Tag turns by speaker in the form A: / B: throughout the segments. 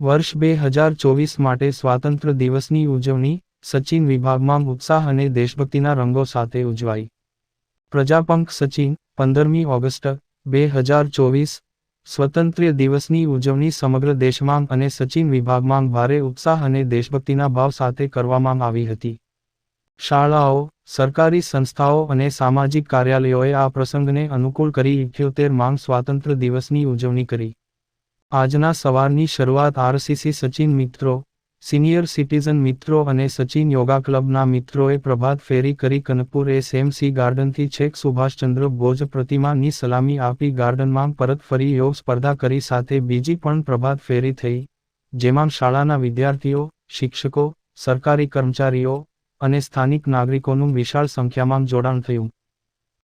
A: વર્ષ બે હજાર ચોવીસ માટે સ્વાતંત્ર્ય દિવસની ઉજવણી સચિન વિભાગમાં ઉત્સાહ અને દેશભક્તિના રંગો સાથે ઉજવાઈ. પ્રજાપંખ સચિન, પંદરમી ઓગસ્ટ, બે હજાર ચોવીસ, સ્વતંત્ર્ય દિવસની ઉજવણી સમગ્ર દેશમાં અને સચિન વિભાગમાં ભારે ઉત્સાહ અને દેશભક્તિના ભાવ સાથે કરવામાં આવી હતી. શાળાઓ, સરકારી સંસ્થાઓ અને સામાજિક કાર્યાલયોએ આ પ્રસંગને અનુકૂળ કરી ઇઠ્યોતેર માંગ સ્વાતંત્ર્ય દિવસની ઉજવણી કરી. આજના સવારની શરૂઆત આરસીસી સચિન મિત્રો, સિનિયર સિટીઝન મિત્રો અને સચિન યોગા ક્લબના મિત્રોએ પ્રભાત ફેરી કરી કનપુર એસએમસી ગાર્ડનથી છેક સુભાષચંદ્ર બોઝ પ્રતિમાની સલામી આપી ગાર્ડનમાં પરત ફરી યોગ સ્પર્ધા કરી સાથે બીજી પણ પ્રભાત ફેરી થઈ, જેમાં શાળાના વિદ્યાર્થીઓ, શિક્ષકો, સરકારી કર્મચારીઓ અને સ્થાનિક નાગરિકોનું વિશાળ સંખ્યામાં જોડાણ થયું.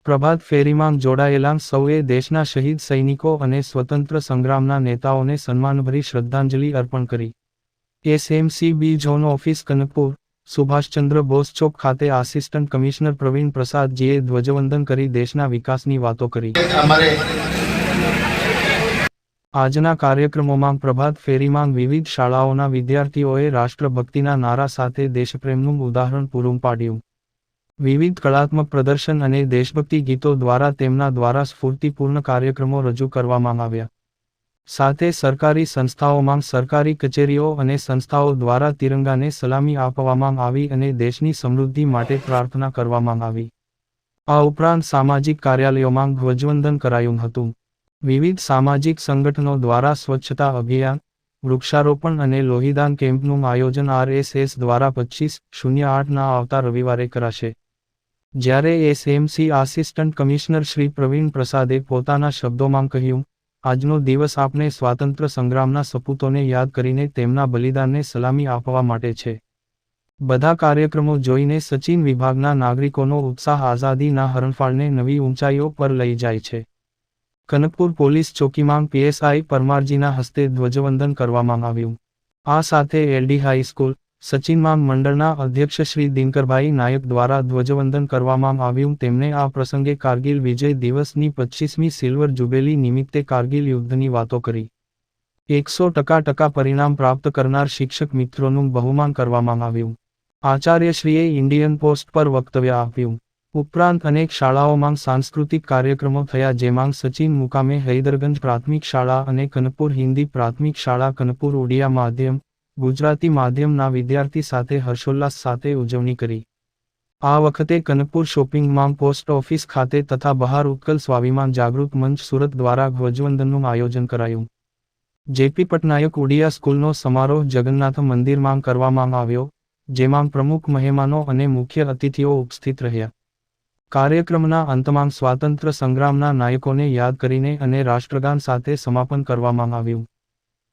A: પ્રભાત ફેરીમાં જોડાયેલા સૌએ દેશના શહીદ સૈનિકો અને સ્વતંત્ર સંગ્રામના નેતાઓને સન્માનભરી શ્રદ્ધાંજલિ અર્પણ કરી. SMC B zone office Kanakpur Subhashchandra Bose chowk ખાતે આસિસ્ટન્ટ કમિશનર પ્રવીણ પ્રસાદજીએ ધ્વજવંદન કરી દેશના વિકાસની વાતો કરી. આજના કાર્યક્રમોમાં પ્રભાત ફેરીમાં વિવિધ શાળાઓના વિદ્યાર્થીઓએ રાષ્ટ્રભક્તિના નારા સાથે દેશપ્રેમનું ઉદાહરણ પૂરું પાડ્યું. વિવિધ કલાત્મક પ્રદર્શન અને દેશભક્તિ ગીતો દ્વારા તેમના દ્વારા સ્ફૂર્તિપૂર્ણ કાર્યક્રમો રજૂ કરવામાં આવ્યા. સાથે સરકારી સંસ્થાઓમાં સરકારી કચેરીઓ અને સંસ્થાઓ દ્વારા તિરંગાને સલામી આપવામાં આવી અને દેશની સમૃદ્ધિ માટે પ્રાર્થના કરવામાં આવી. આ ઉપરાંત સામાજિક કાર્યાલયોમાં ધ્વજવંદન કરાયું હતું. વિવિધ સામાજિક સંગઠનો દ્વારા સ્વચ્છતા અભિયાન, વૃક્ષારોપણ અને લોહીદાન કેમ્પનું આયોજન આરએસએસ દ્વારા પચીસ શૂન્ય આઠના આવતા રવિવારે કરાશે. જ્યારે SMC assistant commissioner Shri Pravin પ્રસાદે પોતાના શબ્દોમાં કહ્યું, આજનો દિવસ આપણે સ્વાતંત્ર્ય સંગ્રામના સપૂતોને યાદ કરીને તેમના બલિદાનને સલામી આપવા માટે છે. બધા કાર્યક્રમો જોઈને સચિન વિભાગના નાગરિકોનો ઉત્સાહ આઝાદીના હરણફાળને નવી ઊંચાઈઓ પર લઈ જાય છે. કનકપુર પોલીસ ચોકીમાં પીએસઆઈ પરમારજીના હસ્તે ધ્વજવંદન કરવામાં આવ્યું. આ સાથે એલડી હાઈસ્કૂલ સચિનમાં મંડળના અધ્યક્ષ શ્રી દિનકરભાઈ નાયક દ્વારા ધ્વજવંદન કરવામાં આવ્યું. તેમણે આ પ્રસંગે કારગિલ વિજય દિવસની પચ્ચીસમી સિલ્વર જુબેલી નિમિત્તે કારગિલ યુદ્ધની વાતો કરી. એકસો ટકા ટકા પરિણામ પ્રાપ્ત કરનાર શિક્ષક મિત્રોનું બહુમાન કરવામાં આવ્યું. આચાર્યશ્રીએ ઇન્ડિયન પોસ્ટ પર વક્તવ્ય આપ્યું. ઉપરાંત અનેક શાળાઓમાં સાંસ્કૃતિક કાર્યક્રમો થયા, જેમાં સચિન મુકામે હૈદરગંજ પ્રાથમિક શાળા અને કનપુર હિન્દી પ્રાથમિક શાળા કનપુર ઉડિયા માધ્યમ ગુજરાતી માધ્યમના વિદ્યાર્થી સાથે હર્ષોલ્લાસ સાથે ઉજવણી કરી. આ વખતે કનકપુર શોપિંગમાં પોસ્ટ ઓફિસ ખાતે તથા બહાર ઉત્કલ સ્વાભિમાન જાગૃત મંચ સુરત દ્વારા ધ્વજવંદનનું આયોજન કરાયું. જેપી પટનાયક ઉડિયા સ્કૂલનો સમારોહ જગન્નાથ મંદિરમાં કરવામાં આવ્યો, જેમાં પ્રમુખ મહેમાનો અને મુખ્ય અતિથિઓ ઉપસ્થિત રહ્યા. કાર્યક્રમના અંતમાં સ્વાતંત્ર્ય સંગ્રામના નાયકોને યાદ કરીને અને રાષ્ટ્રગાન સાથે સમાપન કરવામાં આવ્યું.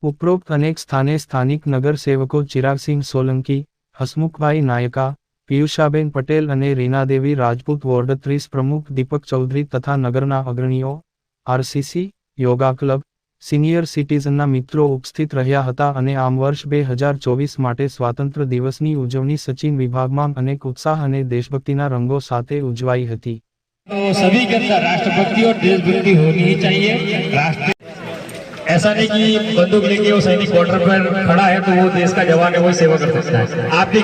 A: ઉપરોક્ત અનેક સ્થાને સ્થાનિક નગરસેવકો ચિરાગસિંહ સોલંકી હસમુખભાઈ નાયકા પિયુષાબેન પટેલ અને રીનાદેવી રાજપૂત વોર્ડ ત્રીસ પ્રમુખ દીપક ચૌધરી તથા નગરના અગ્રણીઓ આરસીસી યોગા ક્લબ સિનિયર સિટીઝનના મિત્રો ઉપસ્થિત રહ્યા હતા અને આમ વર્ષ બે હજાર ચોવીસ માટે સ્વાતંત્ર્ય દિવસની ઉજવણી સચિન વિભાગમાં અનેક ઉત્સાહ અને દેશભક્તિના રંગો સાથે ઉજવાઈ હતી
B: तो सभी के अंदर राष्ट्रभक्ति और देशभक्ति होनी ही चाहिए राष्ट्र ऐसा नहीं कि बंदूक लेके वो सैनिक बॉर्डर पर खड़ा है तो वो देश का जवान है वो सेवा कर सकता है आप भी